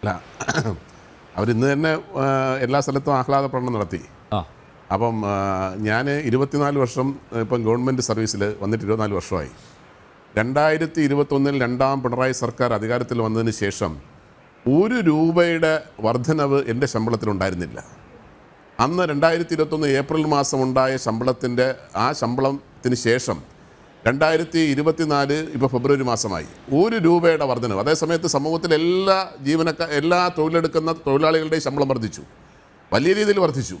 അല്ല അവരിന്ന് തന്നെ എല്ലാ സ്ഥലത്തും ആഹ്ലാദ പ്രകടനം നടത്തി. അപ്പം ഞാൻ ഇരുപത്തിനാല് വർഷം ഇപ്പം ഗവൺമെന്റ് സർവീസിൽ വന്നിട്ട് ഇരുപത്തിനാല് വർഷമായി. രണ്ടായിരത്തി ഇരുപത്തൊന്നിൽ രണ്ടാം പിണറായി സർക്കാർ അധികാരത്തിൽ വന്നതിന് ശേഷം ഒരു രൂപയുടെ വർധനവ് എന്റെ ശമ്പളത്തിലുണ്ടായിരുന്നില്ല. അന്ന് രണ്ടായിരത്തി ഇരുപത്തൊന്ന് ഏപ്രിൽ മാസം ഉണ്ടായ ശമ്പളത്തിന്റെ ആ ശമ്പളത്തിന് ശേഷം രണ്ടായിരത്തി ഇരുപത്തിനാല് ഇപ്പോൾ ഫെബ്രുവരി മാസമായി. ഒരു രൂപയുടെ വർധനവ്. അതേസമയത്ത് സമൂഹത്തിൽ എല്ലാ ജീവനക്കാർ എല്ലാ തൊഴിലെടുക്കുന്ന തൊഴിലാളികളുടെയും ശമ്പളം വർദ്ധിച്ചു. വലിയ രീതിയിൽ വർദ്ധിച്ചു.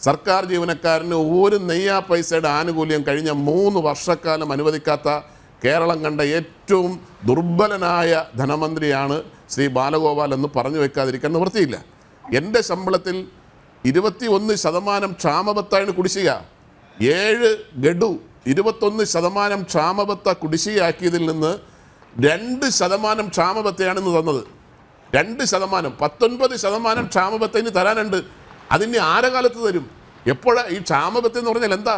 സർക്കാർ ജീവനക്കാരന് ഒരു നെയ്യാ പൈസയുടെ ആനുകൂല്യം കഴിഞ്ഞ മൂന്ന് വർഷക്കാലം അനുവദിക്കാത്ത കേരളം കണ്ട ഏറ്റവും ദുർബലനായ ധനമന്ത്രിയാണ് ശ്രീ ബാലഗോപാൽ എന്ന് പറഞ്ഞു വെക്കാതിരിക്കാൻ നിവൃത്തിയില്ല. എന്റെ ശമ്പളത്തിൽ ഇരുപത്തി ഒന്ന് ശതമാനം ക്ഷാമബത്താണ് കുടിശ്ശിക. ഏഴ് ഗഡു ഇരുപത്തൊന്ന് ശതമാനം ക്ഷാമബത്ത കുടിശ്ശികയാക്കിയതിൽ നിന്ന് രണ്ട് ശതമാനം ക്ഷാമബത്തയാണ് ഇന്ന് തന്നത്. രണ്ട് ശതമാനം പത്തൊൻപത് ശതമാനം ക്ഷാമബത്ത ഇനി തരാനുണ്ട്. അതിന് ആരെ കാലത്ത് തരും? എപ്പോഴാ? ഈ ക്ഷാമബത്ത എന്ന് പറഞ്ഞാൽ എന്താ?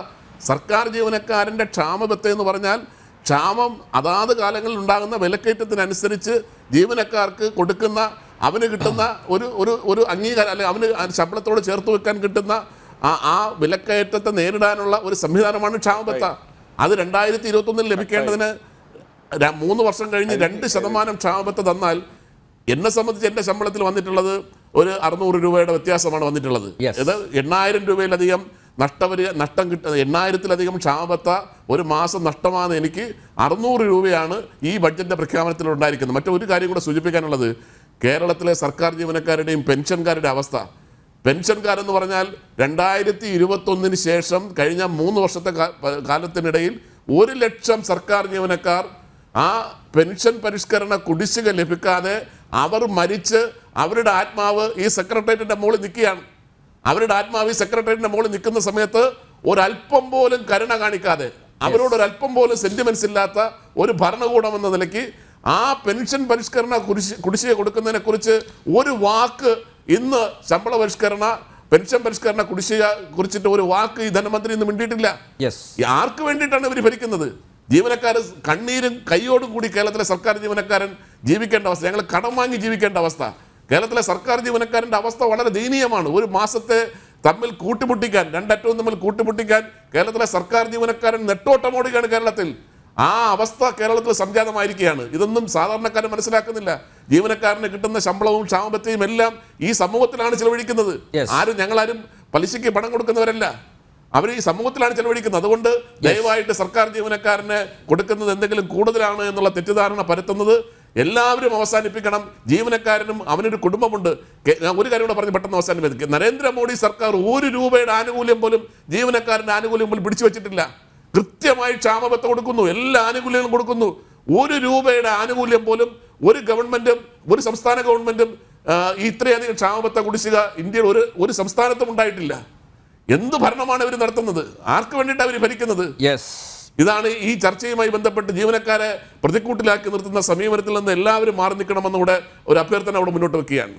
സർക്കാർ ജീവനക്കാരന്റെ ക്ഷാമബത്ത എന്ന് പറഞ്ഞാൽ ക്ഷാമം അതാത് കാലങ്ങളിൽ ഉണ്ടാകുന്ന വിലക്കയറ്റത്തിനനുസരിച്ച് ജീവനക്കാർക്ക് കൊടുക്കുന്ന അവന് കിട്ടുന്ന ഒരു ഒരു ഒരു അംഗീകാരം അല്ലെങ്കിൽ അവന് ശമ്പളത്തോട് ചേർത്ത് വെക്കാൻ കിട്ടുന്ന ആ ആ വിലക്കയറ്റത്തെ നേരിടാനുള്ള ഒരു സംവിധാനമാണ് ക്ഷാമബത്ത. അത് രണ്ടായിരത്തി ഇരുപത്തൊന്നിൽ ലഭിക്കേണ്ടതിന് മൂന്ന് വർഷം കഴിഞ്ഞ് രണ്ട് ശതമാനം ക്ഷാമബത്ത തന്നാൽ എന്നെ സംബന്ധിച്ച് എന്റെ ശമ്പളത്തിൽ വന്നിട്ടുള്ളത് ഒരു അറുന്നൂറ് രൂപയുടെ വ്യത്യാസമാണ് വന്നിട്ടുള്ളത്. ഇത് എണ്ണായിരം രൂപയിലധികം നഷ്ടപരി നഷ്ടം കിട്ട എണ്ണായിരത്തിലധികം ക്ഷാമബത്ത ഒരു മാസം നഷ്ടമാണ് എനിക്ക് അറുന്നൂറ് രൂപയാണ് ഈ ബഡ്ജറ്റിന്റെ പ്രഖ്യാപനത്തിൽ ഉണ്ടായിരിക്കുന്നത്. മറ്റൊരു കാര്യം കൂടെ സൂചിപ്പിക്കാനുള്ളത് കേരളത്തിലെ സർക്കാർ ജീവനക്കാരുടെയും പെൻഷൻകാരുടെ അവസ്ഥ. പെൻഷൻകാരെന്ന് പറഞ്ഞാൽ രണ്ടായിരത്തി ഇരുപത്തൊന്നിന് ശേഷം കഴിഞ്ഞ മൂന്ന് വർഷത്തെ കാലത്തിനിടയിൽ ഒരു ലക്ഷം സർക്കാർ ജീവനക്കാർ ആ പെൻഷൻ പരിഷ്കരണ കുടിശ്ശിക ലഭിക്കാതെ അവർ മരിച്ച് അവരുടെ ആത്മാവ് ഈ സെക്രട്ടേറിയറ്റിന്റെ മുകളിൽ നിൽക്കുകയാണ്. അവരുടെ ആത്മാവ് ഈ സെക്രട്ടേറിയറ്റിന്റെ മുകളിൽ നിൽക്കുന്ന സമയത്ത് ഒരല്പം പോലും കരുണ കാണിക്കാതെ അവരോട് ഒരല്പം പോലും സെന്റിമെന്റ്സ് ഇല്ലാത്ത ഒരു ഭരണകൂടം എന്ന നിലയ്ക്ക് ആ പെൻഷൻ പരിഷ്കരണ കുടിശ്ശിക കൊടുക്കുന്നതിനെ കുറിച്ച് ഒരു വാക്ക് ഇന്ന് ശമ്പള പരിഷ്കരണ പെൻഷൻ പരിഷ്കരണ കുടിശ്ശിക കുറിച്ചിട്ട് ഒരു വാക്ക് ഈ ധനമന്ത്രി ഇന്ന് മിണ്ടിയിട്ടില്ല. ആർക്ക് വേണ്ടിയിട്ടാണ് ഇവർ ഭരിക്കുന്നത്? ജീവനക്കാർ കണ്ണീരും കൈയോടും കൂടി കേരളത്തിലെ സർക്കാർ ജീവനക്കാരൻ ജീവിക്കേണ്ട അവസ്ഥ ഞങ്ങൾ കടം വാങ്ങി ജീവിക്കേണ്ട അവസ്ഥ. കേരളത്തിലെ സർക്കാർ ജീവനക്കാരന്റെ അവസ്ഥ വളരെ ദയനീയമാണ്. ഒരു മാസത്തെ തമ്മിൽ കൂട്ടിമുട്ടിക്കാൻ രണ്ടറ്റവും തമ്മിൽ കൂട്ടിമുട്ടിക്കാൻ കേരളത്തിലെ സർക്കാർ ജീവനക്കാരൻ നെട്ടോട്ടമോടുകയാണ് കേരളത്തിൽ. ആ അവസ്ഥ കേരളത്തിൽ സംജാതമായിരിക്കുകയാണ്. ഇതൊന്നും സാധാരണക്കാരൻ മനസ്സിലാക്കുന്നില്ല. ജീവനക്കാരന് കിട്ടുന്ന ശമ്പളവും ക്ഷാമബത്തെയും എല്ലാം ഈ സമൂഹത്തിലാണ് ചെലവഴിക്കുന്നത്. ആരും ഞങ്ങളാരും പലിശയ്ക്ക് പണം കൊടുക്കുന്നവരല്ല. അവർ ഈ സമൂഹത്തിലാണ് ചെലവഴിക്കുന്നത്. അതുകൊണ്ട് ദയവായിട്ട് സർക്കാർ ജീവനക്കാരന് കൊടുക്കുന്നത് എന്തെങ്കിലും കൂടുതലാണ് എന്നുള്ള തെറ്റിദ്ധാരണ പരത്തുന്നത് എല്ലാവരും അവസാനിപ്പിക്കണം. ജീവനക്കാരനും അവനൊരു കുടുംബമുണ്ട്. ഞാൻ ഒരു കാര്യം കൂടെ പറഞ്ഞ് പെട്ടെന്ന് അവസാനിപ്പിക്കും. നരേന്ദ്രമോദി സർക്കാർ ഒരു രൂപയുടെ ആനുകൂല്യം പോലും ജീവനക്കാരന്റെ ആനുകൂല്യം പോലും പിടിച്ചു വെച്ചിട്ടില്ല. കൃത്യമായി ക്ഷാമബത്ത കൊടുക്കുന്നു. എല്ലാ ആനുകൂല്യങ്ങളും കൊടുക്കുന്നു. ഒരു രൂപയുടെ ആനുകൂല്യം പോലും ഒരു ഗവൺമെന്റും ഒരു സംസ്ഥാന ഗവൺമെന്റും ഇത്രയധികം ക്ഷാമബത്ത കുടിശ്ശിക ഇന്ത്യയിൽ ഒരു ഒരു സംസ്ഥാനത്തും ഉണ്ടായിട്ടില്ല. എന്ത് ഭരണമാണ് ഇവർ നടത്തുന്നത്? ആർക്ക് വേണ്ടിയിട്ടാണ് അവർ ഭരിക്കുന്നത്? യെസ് ഇതാണ് ഈ ചർച്ചയുമായി ബന്ധപ്പെട്ട് ജീവനക്കാരെ പ്രതിക്കൂട്ടിലാക്കി നിർത്തുന്ന സമീപനത്തിൽ നിന്ന് എല്ലാവരും മാറി നിൽക്കണമെന്നുകൂടെ ഒരു അഭ്യർത്ഥന അവിടെ മുന്നോട്ട് വെക്കുകയാണ്.